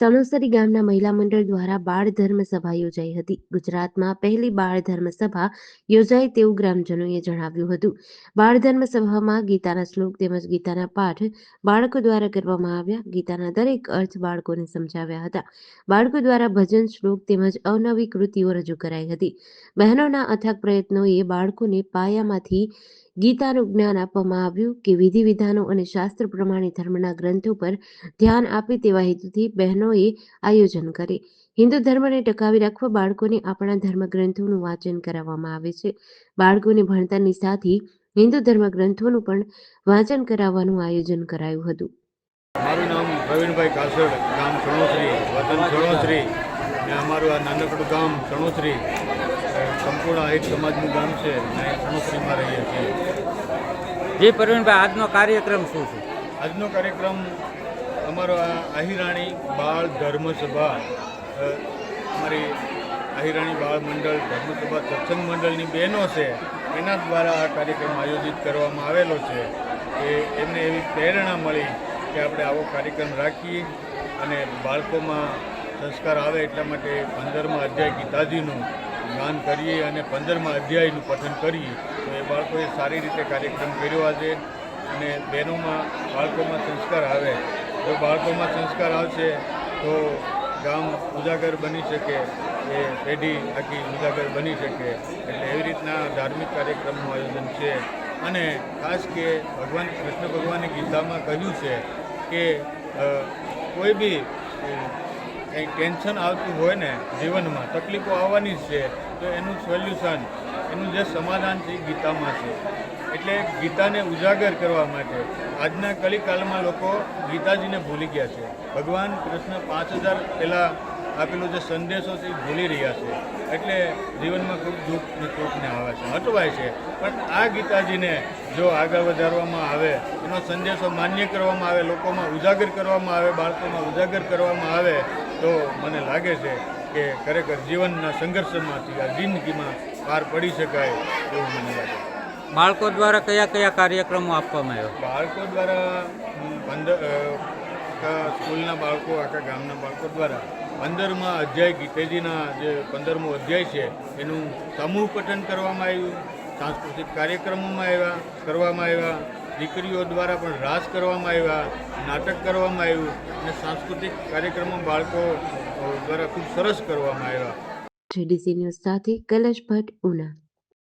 સણોસરી ગામના મહિલા મંડળ દ્વારા બાળ ધર્મ સભા યોજાઈ હતી. ગુજરાતમાં પહેલી બાળ ધર્મ સભા યોજાઈ તેવું ગ્રામજનોએ જણાવ્યું હતું. બાળ ધર્મ સભામાં ગીતાના શ્લોક તેમજ ગીતાના પાઠ બાળકો દ્વારા કરવામાં આવ્યા. ગીતાના દરેક અર્થ બાળકોને સમજાવ્યા હતા. બાળકો દ્વારા ભજન શ્લોક તેમજ અવનવી કૃતિઓ રજૂ કરાઈ હતી. બહેનોના અથાગ પ્રયત્નોએ બાળકોને પાયામાંથી ગીતાનું જ્ઞાન આપવામાં આવ્યું કે વિધિ વિધાનો અને શાસ્ત્ર પ્રમાણે ધર્મના ગ્રંથો પર ધ્યાન આપે તેવા હેતુથી બહેનોએ આયોજન કરે હિન્દુ ધર્મને ટકાવી રાખવા બાળકોને આપણા ધર્મગ્રંથોનું વાંચન કરાવવામાં આવે છે. બાળકોને ભણતરની સાથે હિન્દુ ધર્મગ્રંથોનું પણ વાંચન કરાવવાનું આયોજન કરાયું હતું. મારું નામ પ્રવીણભાઈ કાસડ ગામ સણોસરી વતન સણોસરી અને અમારું આ નાનકડું ગામ સણોસરી સંપૂર્ણ એક સમાજનું ગામ છે અને સણોસરીમાં રહીએ છીએ. જી પ્રવીણભાઈ આજનો કાર્યક્રમ શું છે? આજનો કાર્યક્રમ અમારો આ આહિરાણી બાળ ધર્મસભા અમારી આહિરાણી બાળ મંડળ ધર્મસભા સત્સંગ મંડળની બહેનો છે, એના દ્વારા આ કાર્યક્રમ આયોજિત કરવામાં આવેલો છે કે એમને એવી પ્રેરણા મળી કે આપણે આવો કાર્યક્રમ રાખીએ અને બાળકોમાં સંસ્કાર આવે એટલા માટે પંદરમા અધ્યાય ગીતાજીનું ગાન કરીએ અને પંદરમા અધ્યાયનું પઠન કરીએ. તો એ બાળકોએ સારી રીતે કાર્યક્રમ કર્યો આજે અને બહેનોમાં બાળકોમાં સંસ્કાર આવે. જો બાળકોમાં સંસ્કાર આવશે તો ગામ ઉજાગર બની શકે, એ પેઢી આખી ઉજાગર બની શકે. એટલે એવી રીતના ધાર્મિક કાર્યક્રમનું આયોજન છે. અને ખાસ કે ભગવાન, કૃષ્ણ ભગવાને ગીતામાં કહ્યું છે કે કોઈ બી કંઈ ટેન્શન આવતું હોય ને જીવનમાં, તકલીફો આવવાની જ છે, તો એનું સોલ્યુશન એનું જે સમાધાન છે એ ગીતામાં છે. એટલે ગીતાને ઉજાગર કરવા માટે આજના કલિકાલમાં લોકો ગીતાજીને ભૂલી ગયા છે. ભગવાન કૃષ્ણ પાંચ હજાર પહેલાં આપેલો જે સંદેશો છે એ ભૂલી રહ્યા છે. એટલે જીવનમાં ખૂબ દુઃખ ને ચૂકને આવે છે, હટવાય છે. પણ આ ગીતાજીને જો આગળ વધારવામાં આવે, એનો સંદેશો માન્ય કરવામાં આવે, લોકોમાં ઉજાગર કરવામાં આવે, બાળકોમાં ઉજાગર કરવામાં આવે, તો મને લાગે છે કે ખરેખર જીવનના સંઘર્ષમાંથી આ જિંદગીમાં પાર પડી શકાય એવું મને લાગે. બાળકો દ્વારા કયા કયા કાર્યક્રમો આપવામાં આવ્યા? બાળકો દ્વારા પંદર આખા સ્કૂલના બાળકો આખા ગામના બાળકો દ્વારા પંદરમા અધ્યાય ગીતેજીના જે પંદરમો અધ્યાય છે એનું સમૂહ પઠન કરવામાં આવ્યું સાંસ્કૃતિક કાર્યક્રમોમાં આવ્યા કરવામાં આવ્યા દીકરીઓ દ્વારા પણ રાસ કરવામાં આવ્યા, નાટક કરવામાં આવ્યું અને સાંસ્કૃતિક કાર્યક્રમો બાળકો દ્વારા ખૂબ સરસ કરવામાં આવ્યા. જેડીસી ન્યૂઝ સાથે કૈલાશ ભટ્ટ, ઉના.